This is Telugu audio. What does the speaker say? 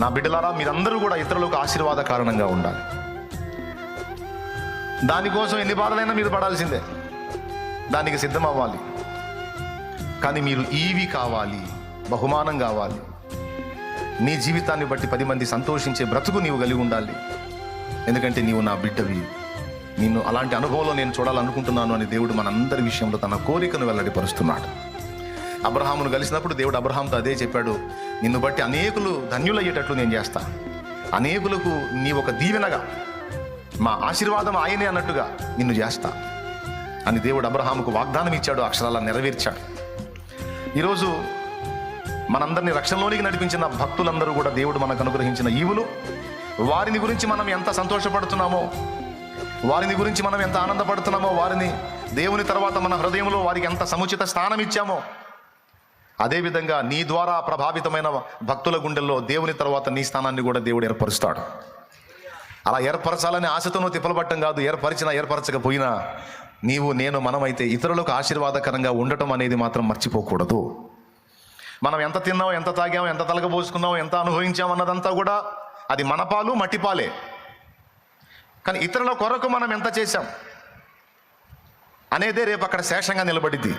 నా బిడ్డలారా మీరందరూ కూడా ఇతరులకు ఆశీర్వాద కారణంగా ఉండాలి. దానికోసం ఎన్ని బాధలైనా మీరు పడాల్సిందే. దానికి సిద్ధం అవ్వాలి కానీ మీరు ఈవి కావాలి బహుమానం కావాలి. నీ జీవితాన్ని బట్టి పది మంది సంతోషించే బ్రతుకు నీవు కలిగి ఉండాలి. ఎందుకంటే నీవు నా బిడ్డవి. నిన్ను అలాంటి అనుభవంలో నేను చూడాలనుకుంటున్నాను అని దేవుడు మనందరి విషయంలో తన కోరికను వెల్లడిపరుస్తున్నాడు. అబ్రహామును కలిసినప్పుడు దేవుడు అబ్రహాంతో అదే చెప్పాడు నిన్ను బట్టి అనేకులు ధన్యులయ్యేటట్లు నేను చేస్తా. అనేకులకు నీ ఒక దీవెనగా మా ఆశీర్వాదం ఆయనే అన్నట్టుగా నిన్ను చేస్తా. అని దేవుడు అబ్రహాముకు వాగ్దానం ఇచ్చాడు అక్షరాల నెరవేర్చాడు. ఈరోజు మనందరినీ రక్షణలోనికి నడిపించిన భక్తులందరూ కూడా దేవుడు మనకు అనుగ్రహించిన ఈవులు. వారిని గురించి మనం ఎంత సంతోషపడుతున్నామో వారిని గురించి మనం ఎంత ఆనందపడుతున్నామో వారిని దేవుని తర్వాత మన హృదయంలో వారికి ఎంత సముచిత స్థానం ఇచ్చామో అదేవిధంగా నీ ద్వారా ప్రభావితమైన భక్తుల గుండెల్లో దేవుని తర్వాత నీ స్థానాన్ని కూడా దేవుడు ఏర్పరుస్తాడు. అలా ఏర్పరచాలని ఆశతోనూ తిప్పలబట్టం కాదు ఏర్పరిచినా ఏర్పరచకపోయినా నీవు నేను మనమైతే ఇతరులకు ఆశీర్వాదకరంగా ఉండటం అనేది మాత్రం మర్చిపోకూడదు. మనం ఎంత తిన్నాం ఎంత తాగాం ఎంత తలగబోసుకున్నాం ఎంత అనుభవించాం అన్నదంతా కూడా అది మన పాలు కానీ ఇతరుల కొరకు మనం ఎంత చేశాం? అనేదే రేపు అక్కడ శేషంగా నిలబడిద్ది.